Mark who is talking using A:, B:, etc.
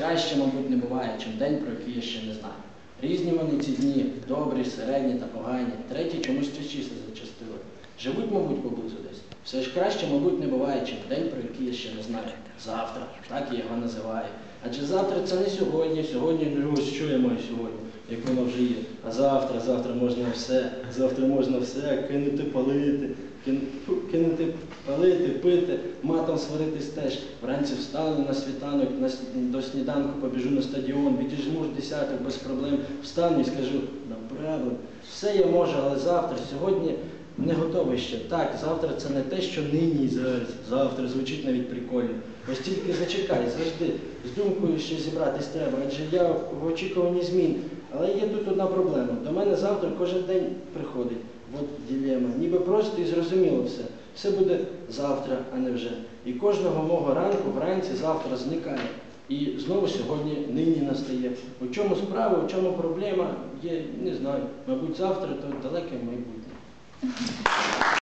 A: Краще, мабуть, не буває, чим день, про який я ще не знаю. Різні вони ці дні, добрі, середні та погані, треті чомусь частіше зачастили. Живуть, мабуть, поблизу десь. Все ж краще, мабуть, не буває, чим день, про який я ще не знаю. Завтра, так я його називаю. Адже завтра це не сьогодні, сьогодні ну ось що я маю сьогодні, як воно вже є. А завтра, завтра можна все, завтра можна все кинути палити, кин- фу, кинути палити, пити, матом сваритись теж. Вранці встану на світанок, на, до сніданку побіжу на стадіон, відіжму ж десяток без проблем, встану і скажу, направо, все я можу, але завтра, сьогодні не готовий ще. Так, завтра це не те, що нині і зараз. Завтра звучить навіть прикольно. Ось тільки зачекай, завжди з думкою ще зібратись треба, адже я в очікуванні змін. Але є тут одна проблема. До мене завтра кожен день приходить. Просто і зрозуміло все. Все буде завтра, а не вже. І кожного мого ранку вранці завтра зникає. І знову сьогодні нині настає. У чому справа, у чому проблема, є, не знаю. Мабуть, завтра то далеке майбутнє.